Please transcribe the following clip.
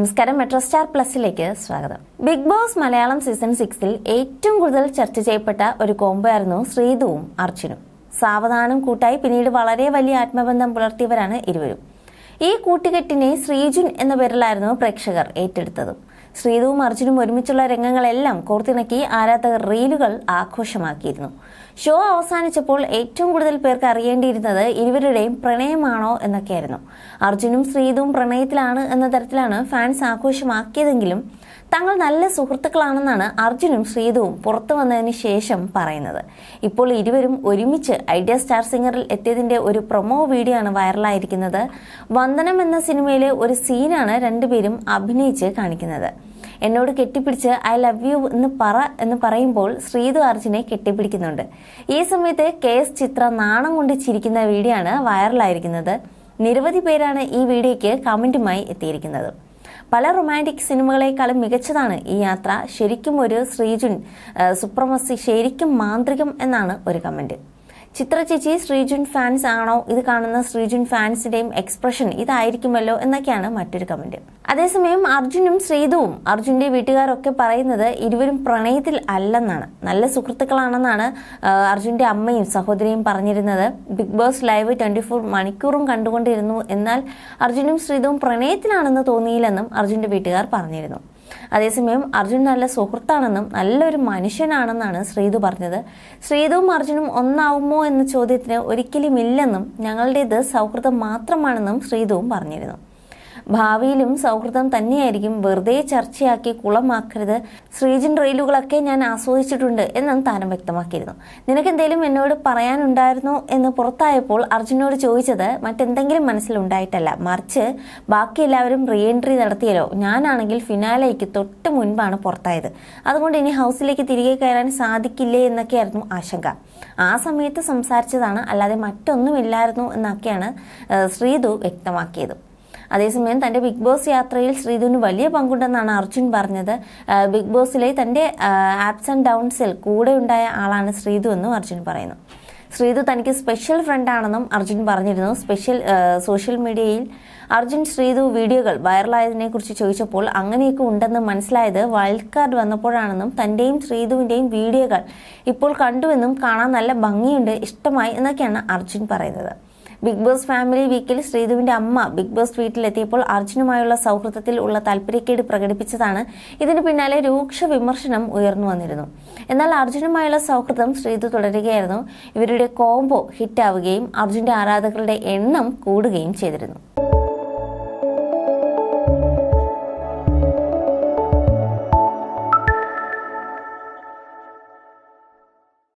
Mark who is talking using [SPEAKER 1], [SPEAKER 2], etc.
[SPEAKER 1] നമസ്കാരം. Metro star പ്ലസിലേക്ക് സ്വാഗതം. Big boss Malayalam season സിക്സിൽ ഏറ്റവും കൂടുതൽ ചർച്ച ചെയ്യപ്പെട്ട ഒരു കോംബോ ആയിരുന്നു ശ്രീതുവും അർജുനും സാവധാനം കൂട്ടായി പിന്നീട് വളരെ വലിയ ആത്മബന്ധം പുലർത്തിയവരാണ് ഇരുവരും. ഈ കൂട്ടുകെട്ടിനെ ശ്രീജുൻ എന്ന പേരിലായിരുന്നു പ്രേക്ഷകർ ഏറ്റെടുത്തത്. ശ്രീതുവും അർജുനും ഒരുമിച്ചുള്ള രംഗങ്ങളെല്ലാം കോർത്തിണക്കി ആരാധകർ റീലുകൾ ആഘോഷമാക്കിയിരുന്നു. ഷോ അവസാനിച്ചപ്പോൾ ഏറ്റവും കൂടുതൽ പേർക്ക് അറിയേണ്ടിയിരുന്നത് ഇരുവരുടെയും പ്രണയമാണോ എന്നൊക്കെയായിരുന്നു. അർജുനും ശ്രീതും പ്രണയത്തിലാണ് എന്ന തരത്തിലാണ് ഫാൻസ് ആഘോഷമാക്കിയതെങ്കിലും തങ്ങൾ നല്ല സുഹൃത്തുക്കളാണെന്നാണ് അർജുനും ശ്രീതുവും പുറത്തു വന്നതിന് ശേഷം പറയുന്നത്. ഇപ്പോൾ ഇരുവരും ഒരുമിച്ച് ഐഡിയ സ്റ്റാർ സിംഗറിൽ എത്തിയതിന്റെ ഒരു പ്രൊമോ വീഡിയോ ആണ് വൈറലായിരിക്കുന്നത്. വന്ദനം എന്ന സിനിമയിലെ ഒരു സീനാണ് രണ്ടുപേരും അഭിനയിച്ച് കാണിക്കുന്നത്. എന്നോട് കെട്ടിപ്പിടിച്ച് ഐ ലവ് യു എന്ന് പറ എന്ന് പറയുമ്പോൾ ശ്രീതു അർജുനെ കെട്ടിപ്പിടിക്കുന്നുണ്ട്. ഈ സമയത്ത് കെ എസ് ചിത്ര നാണം കൊണ്ട് ചിരിക്കുന്ന വീഡിയോ ആണ് വൈറലായിരിക്കുന്നത്. നിരവധി പേരാണ് ഈ വീഡിയോയ്ക്ക് കമന്റുമായി എത്തിയിരിക്കുന്നത്. പല റൊമാന്റിക് സിനിമകളെക്കാളും മികച്ചതാണ് ഈ യാത്ര. ശരിക്കും ഒരു ശ്രീജുൻ സുപ്രമസി ശരിക്കും മാന്ത്രികം എന്നാണ് ഒരു കമന്റ്. ചിത്ര ചേച്ചി ശ്രീജുൻ ഫാൻസ് ആണോ? ഇത് കാണുന്ന ശ്രീജുൻ ഫാൻസിന്റെയും എക്സ്പ്രഷൻ ഇതായിരിക്കുമല്ലോ എന്നൊക്കെയാണ് മറ്റൊരു കമന്റ് അതേസമയം അർജുനും ശ്രീതുവും അർജുന്റെ വീട്ടുകാരൊക്കെ പറയുന്നത് ഇരുവരും പ്രണയത്തിൽ അല്ലെന്നാണ്. നല്ല സുഹൃത്തുക്കളാണെന്നാണ് അർജുന്റെ അമ്മയും സഹോദരിയും പറഞ്ഞിരുന്നത്. Bigg Boss live twenty four മണിക്കൂറും കണ്ടുകൊണ്ടിരുന്നു. എന്നാൽ അർജുനും ശ്രീതുവും പ്രണയത്തിലാണെന്ന് തോന്നിയില്ലെന്നും അർജുന്റെ വീട്ടുകാർ പറഞ്ഞിരുന്നു. അതേസമയം അർജുൻ നല്ല സുഹൃത്താണെന്നും നല്ലൊരു മനുഷ്യനാണെന്നാണ് ശ്രീതു പറഞ്ഞത്. ശ്രീതുവും അർജുനും ഒന്നാവുമോ എന്ന ചോദ്യത്തിന് ഒരിക്കലും ഇല്ലെന്നും ഞങ്ങളുടേത് സൗഹൃദം മാത്രമാണെന്നും ശ്രീതുവും പറഞ്ഞിരുന്നു. ഭാവിയിലും സൗഹൃദം തന്നെയായിരിക്കും. വെറുതെ ചർച്ചയാക്കി കുളമാക്കരുത്. ശ്രീജൻ റെയിലുകളൊക്കെ ഞാൻ ആസ്വദിച്ചിട്ടുണ്ട് എന്നും താരം വ്യക്തമാക്കിയിരുന്നു. നിനക്കെന്തേലും എന്നോട് പറയാനുണ്ടായിരുന്നോ എന്ന് പുറത്തായപ്പോൾ അർജുനോട് ചോദിച്ചത് മറ്റെന്തെങ്കിലും മനസ്സിലുണ്ടായിട്ടല്ല. മറിച്ച് ബാക്കി എല്ലാവരും റീഎൻട്രി നടത്തിയല്ലോ. ഞാനാണെങ്കിൽ ഫിനാലയ്ക്ക് തൊട്ട് മുൻപാണ് പുറത്തായത്. അതുകൊണ്ട് ഇനി ഹൗസിലേക്ക് തിരികെ കയറാൻ സാധിക്കില്ലേ എന്നൊക്കെയായിരുന്നു ആശങ്ക. ആ സമയത്ത് സംസാരിച്ചതാണ്. അല്ലാതെ മറ്റൊന്നുമില്ലായിരുന്നു എന്നൊക്കെയാണ് ശ്രീതു വ്യക്തമാക്കിയത്. അതേസമയം തന്റെ ബിഗ് ബോസ് യാത്രയിൽ ശ്രീധുവിന് വലിയ പങ്കുണ്ടെന്നാണ് അർജുൻ പറഞ്ഞത്. ബിഗ് ബോസിലെ തന്റെ ആപ്സ് ആൻഡ് ഡൗൺസിൽ കൂടെ ഉണ്ടായ ആളാണ് ശ്രീധു എന്നും അർജുൻ പറയുന്നു. ശ്രീധു തനിക്ക് സ്പെഷ്യൽ ഫ്രണ്ടാണെന്നും അർജുൻ പറഞ്ഞിരുന്നു. സ്പെഷ്യൽ സോഷ്യൽ മീഡിയയിൽ അർജുൻ ശ്രീധു വീഡിയോകൾ വൈറലായതിനെ കുറിച്ച് ചോദിച്ചപ്പോൾ അങ്ങനെയൊക്കെ ഉണ്ടെന്ന് മനസ്സിലായത് വൈൽഡ് കാർഡ് വന്നപ്പോഴാണെന്നും തന്റെയും ശ്രീധുവിന്റെയും വീഡിയോകൾ ഇപ്പോൾ കണ്ടുവെന്നും കാണാൻ നല്ല ഭംഗിയുണ്ട് ഇഷ്ടമായി എന്നൊക്കെയാണ് അർജുൻ പറയുന്നത്. ബിഗ് ബോസ് ഫാമിലി വീക്കിൽ ശ്രീധുവിന്റെ അമ്മ ബിഗ് ബോസ് വീട്ടിലെത്തിയപ്പോൾ അർജുനുമായുള്ള സൗഹൃദത്തിൽ ഉള്ള താല്പര്യക്കേട് പ്രകടിപ്പിച്ചതാണ്. ഇതിന് പിന്നാലെ രൂക്ഷ വിമർശനം ഉയർന്നു വന്നിരുന്നു. എന്നാൽ അർജുനുമായുള്ള സൗഹൃദം ശ്രീധു തുടരുകയായിരുന്നു. ഇവരുടെ കോംബോ ഹിറ്റ് ആവുകയും അർജുന്റെ ആരാധകരുടെ എണ്ണം കൂടുകയും ചെയ്തിരുന്നു.